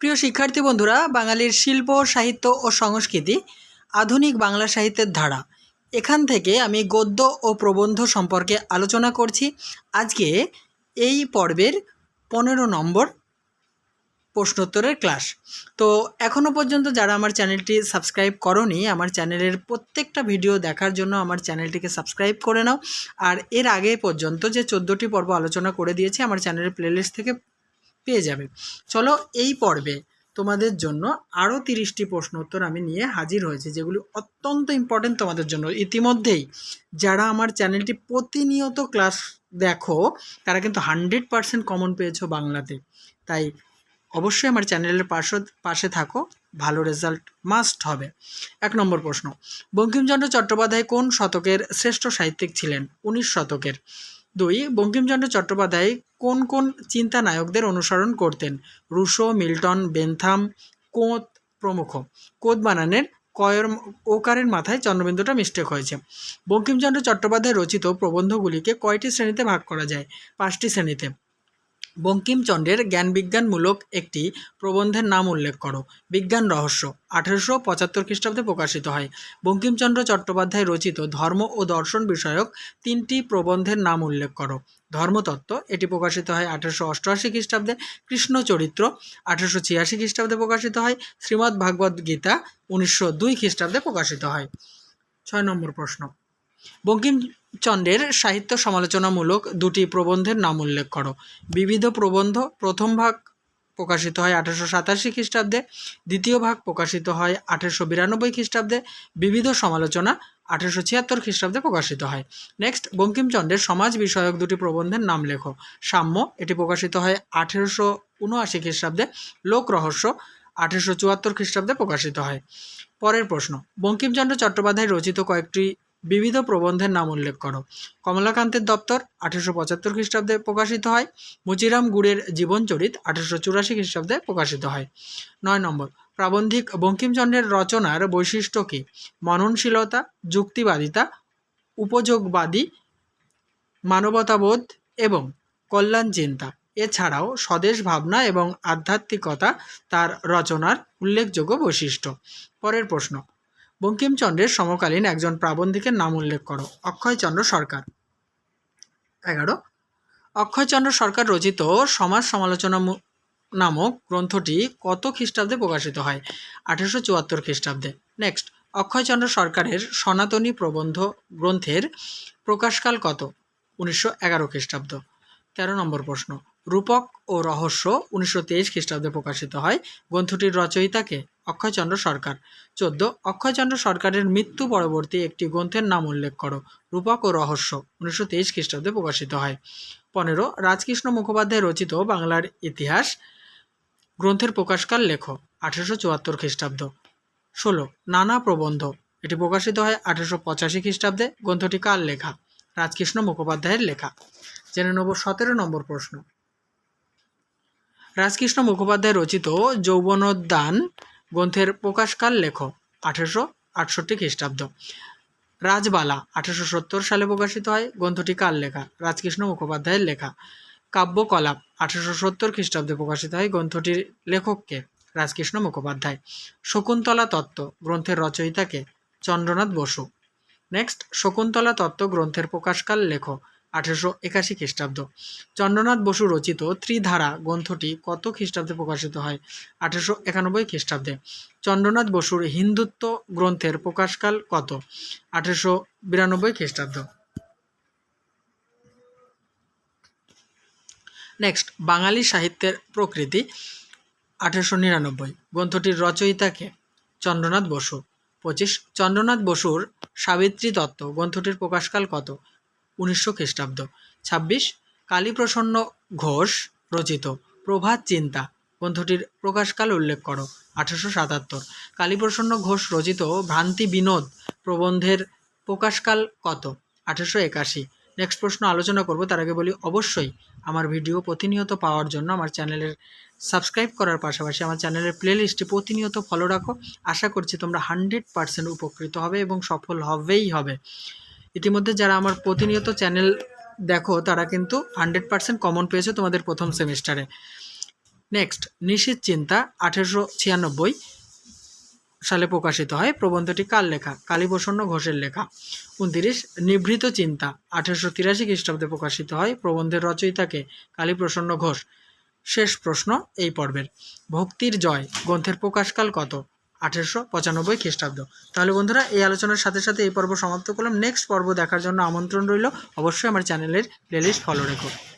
প্রিয় শিক্ষার্থী বন্ধুরা, বাঙালির শিল্প, সাহিত্য ও সংস্কৃতি, আধুনিক বাংলা সাহিত্যের ধারা। এখান থেকে আমি গদ্য ও প্রবন্ধ সম্পর্কে আলোচনা করছি। আজকে এই পর্বের পনেরো নম্বর প্রশ্নোত্তরের ক্লাস। তো এখনও পর্যন্ত যারা আমার চ্যানেলটি সাবস্ক্রাইব করনি, আমার চ্যানেলের প্রত্যেকটা ভিডিও দেখার জন্য আমার চ্যানেলটিকে সাবস্ক্রাইব করে নাও। আর এর আগে পর্যন্ত যে চোদ্দোটি পর্ব আলোচনা করে দিয়েছি, আমার চ্যানেলের প্লেলিস্ট থেকে পেয়ে যাবে। চলো এই পর্বে তোমাদের জন্য আরও তিরিশটি প্রশ্ন উত্তর আমি নিয়ে হাজির হয়েছি, যেগুলি অত্যন্ত ইম্পর্টেন্ট তোমাদের জন্য। ইতিমধ্যেই যারা আমার চ্যানেলটি প্রতিনিয়ত ক্লাস দেখো, তারা কিন্তু হান্ড্রেড পারসেন্ট কমন পেয়েছ বাংলাতে। তাই অবশ্যই আমার চ্যানেলের পাশে পাশে থাকো, ভালো রেজাল্ট মাস্ট হবে। এক নম্বর প্রশ্ন, বঙ্কিমচন্দ্র চট্টোপাধ্যায় কোন শতকের শ্রেষ্ঠ সাহিত্যিক ছিলেন? উনিশ শতকের। দুই, বঙ্কিমচন্দ্র চট্টোপাধ্যায় কোন কোন চিন্তা নায়কদের অনুসরণ করতেন? রুশো, মিল্টন, বেনথাম, কোঁত প্রমুখ। কোঁত বানানের কয়ের ওকারের মাথায় চন্দ্রবিন্দুটা মিস্টেক হয়েছে। বঙ্কিমচন্দ্র চট্টোপাধ্যায় রচিত প্রবন্ধগুলিকে কয়টি শ্রেণীতে ভাগ করা যায়? পাঁচটি শ্রেণীতে। বঙ্কিমচন্দ্রের জ্ঞানবিজ্ঞানমূলক একটি প্রবন্ধের নাম উল্লেখ করো। বিজ্ঞান রহস্য, আঠেরোশো পঁচাত্তর খ্রিস্টাব্দে প্রকাশিত হয়। বঙ্কিমচন্দ্র চট্টোপাধ্যায় রচিত ধর্ম ও দর্শন বিষয়ক তিনটি প্রবন্ধের নাম উল্লেখ করো। ধর্মতত্ত্ব, এটি প্রকাশিত হয় আঠেরোশো অষ্টআশি খ্রিস্টাব্দে। কৃষ্ণ চরিত্র আঠেরোশো ছিয়াশি খ্রিস্টাব্দে প্রকাশিত হয়। শ্রীমদ্ ভাগবত গীতা, উনিশশো দুই খ্রিস্টাব্দে প্রকাশিত হয়। ছয় নম্বর প্রশ্ন। বঙ্কিমচন্দ্রের সাহিত্য সমালোচনামূলক দুটি প্রবন্ধের নাম উল্লেখ করো। বিবিধ প্রবন্ধ, প্রথম ভাগ প্রকাশিত হয় আঠেরোশো সাতাশি খ্রিস্টাব্দে, দ্বিতীয় ভাগ প্রকাশিত হয় আঠেরোশো বিরানব্বই খ্রিস্টাব্দে, বিবিধ সমালোচনা আঠেরোশো ছিয়াত্তর খ্রিস্টাব্দে প্রকাশিত হয়। নেক্সট বঙ্কিমচন্দ্রের সমাজ বিষয়ক দুটি প্রবন্ধের নাম লেখো। সাম্য, এটি প্রকাশিত হয় আঠেরোশো উনআশি খ্রিস্টাব্দে, লোক রহস্য আঠেরোশো চুয়াত্তর খ্রিস্টাব্দে প্রকাশিত হয়। পরের প্রশ্ন, বঙ্কিমচন্দ্র চট্টোপাধ্যায় রচিত কয়েকটি বিবিধ প্রবন্ধের নাম উল্লেখ করো। কমলাকান্তের দপ্তর আঠেরোশো পঁচাত্তর খ্রিস্টাব্দে প্রকাশিত হয়। মুচিরাম গুড়ের জীবনচরিত আঠেরোশো চুরাশি খ্রিস্টাব্দে প্রকাশিত হয়। নয় নম্বর, প্রাবন্ধিক বঙ্কিমচন্দ্রের রচনার বৈশিষ্ট্য কী? মননশীলতা, যুক্তিবাদিতা, উপযোগবাদী, মানবতাবোধ এবং কল্যাণ চিন্তা। এছাড়াও স্বদেশ ভাবনা এবং আধ্যাত্মিকতা তার রচনার উল্লেখযোগ্য বৈশিষ্ট্য। পরের প্রশ্ন বঙ্কিমচন্দ্রের সমকালীন একজন প্রাবন্ধিকের নাম উল্লেখ করো, অক্ষয়চন্দ্র সরকার। এগারো, অক্ষয়চন্দ্র সরকার রচিত সমাজ সমালোচনা নামক গ্রন্থটি কত খ্রিস্টাব্দে প্রকাশিত হয়? আঠেরোশো চুয়াত্তর খ্রিস্টাব্দে। নেক্সট অক্ষয়চন্দ্র সরকারের সনাতনী প্রবন্ধ গ্রন্থের প্রকাশকাল কত? উনিশশো এগারো খ্রিস্টাব্দ। তেরো নম্বর প্রশ্ন, রূপক ও রহস্য উনিশশো তেইশ খ্রিস্টাব্দে প্রকাশিত হয়। গ্রন্থটির রচয়িতাকে অক্ষয়চন্দ্র সরকার। চোদ্দ, অক্ষয়চন্দ্র সরকারের মৃত্যু পরবর্তী একটি গ্রন্থের নাম উল্লেখ করো, রূপক ও রহস্য, উনিশশো তেইশ খ্রিস্টাব্দে প্রকাশিত হয়। পনেরো, রাজকৃষ্ণ মুখোপাধ্যায় রচিত বাংলার ইতিহাস, গ্রন্থের প্রকাশকাল লেখো, আঠেরোশো চুয়াত্তর খ্রিস্টাব্দ। ষোলো, নানা প্রবন্ধ, এটি প্রকাশিত হয় আঠেরোশো পঁচাশি খ্রিস্টাব্দে, গ্রন্থটি কার লেখা? রাজকৃষ্ণ মুখোপাধ্যায়ের লেখা। জেনে নেব সতেরো নম্বর প্রশ্ন। রাজকৃষ্ণ মুখোপাধ্যায় রচিত যৌবনোদ্যান গ্রন্থের প্রকাশকাল লেখ আঠেরোশো আটষট্টি খ্রিস্টাব্দ। রাজবালা, আঠেরোশো সত্তর সালে প্রকাশিত হয় গ্রন্থটি কার লেখা? রাজকৃষ্ণ মুখোপাধ্যায়ের লেখা। কাব্যকলাপ, আঠেরোশো সত্তর খ্রিস্টাব্দে প্রকাশিত হয় গ্রন্থটির লেখককে, রাজকৃষ্ণ মুখোপাধ্যায়। শকুন্তলা তত্ত্ব, গ্রন্থের রচয়িতাকে চন্দ্রনাথ বসু। নেক্সট শকুন্তলা তত্ত্ব, গ্রন্থের প্রকাশকাল লেখ আঠেরোশো একাশি খ্রিস্টাব্দ। চন্দ্রনাথ বসু রচিত ত্রিধারা গ্রন্থটি কত খ্রিস্টাব্দে প্রকাশিত হয়? আঠেরোশো একানব্বই খ্রিস্টাব্দে। চন্দ্রনাথ বসুর হিন্দুত্ব গ্রন্থের প্রকাশকাল কত? আঠেরোশো বিরানব্বই খ্রিস্টাব্দ। নেক্সট বাঙালি সাহিত্যের প্রকৃতি, আঠেরোশো নিরানব্বই। গ্রন্থটির রচয়িতাকে চন্দ্রনাথ বসু। পঁচিশ, চন্দ্রনাথ বসুর সাবিত্রী তত্ত্ব গ্রন্থটির প্রকাশকাল কত? উনিশশো খ্রিস্টাব্দ। ছাব্বিশ, কালীপ্রসন্ন ঘোষ রচিত প্রভাত চিন্তা। গ্রন্থটির প্রকাশকাল উল্লেখ করো, আঠারোশো সাতাত্তর। কালীপ্রসন্ন ঘোষ রচিত ভ্রান্তি বিনোদ প্রবন্ধের প্রকাশকাল কত? আঠারোশো একাশি। নেক্সট প্রশ্ন আলোচনা করব, তার আগে বলি অবশ্যই আমার ভিডিও প্রতিনিয়ত পাওয়ার জন্য আমার চ্যানেলের সাবস্ক্রাইব করার পাশাপাশি আমার চ্যানেলের প্লেলিস্টে প্রতিনিয়ত ফলো রাখো। আশা করছি তোমরা হান্ড্রেড পার্সেন্ট উপকৃত হবে এবং সফল হবেই হবে। ইতিমধ্যে যারা আমার প্রতিনিয়ত চ্যানেল দেখো, তারা কিন্তু হান্ড্রেড পার্সেন্ট কমন পেয়েছে তোমাদের প্রথম সেমিস্টারে। নেক্সট নিশীত চিন্তা, আঠেরোশো ছিয়ানব্বই, সালে প্রকাশিত হয় প্রবন্ধটি কার লেখা? কালীপ্রসন্ন ঘোষের লেখা। উনতিরিশ, নিভৃত চিন্তা, আঠেরোশো তিরাশি খ্রিস্টাব্দে প্রকাশিত হয় প্রবন্ধের রচয়িতাকে কালীপ্রসন্ন ঘোষ। শেষ প্রশ্ন, এই পর্বের। ভক্তির জয়, গ্রন্থের প্রকাশকাল কত? আঠেরোশো পঁচানব্বই খ্রিস্টাব্দ। তাহলে বন্ধুরা, এই আলোচনার সাথে সাথে এই পর্ব সমাপ্ত করলাম। নেক্সট পর্ব দেখার জন্য আমন্ত্রণ রইল। অবশ্যই আমার চ্যানেলের প্লেলিস্ট ফলো রেখো।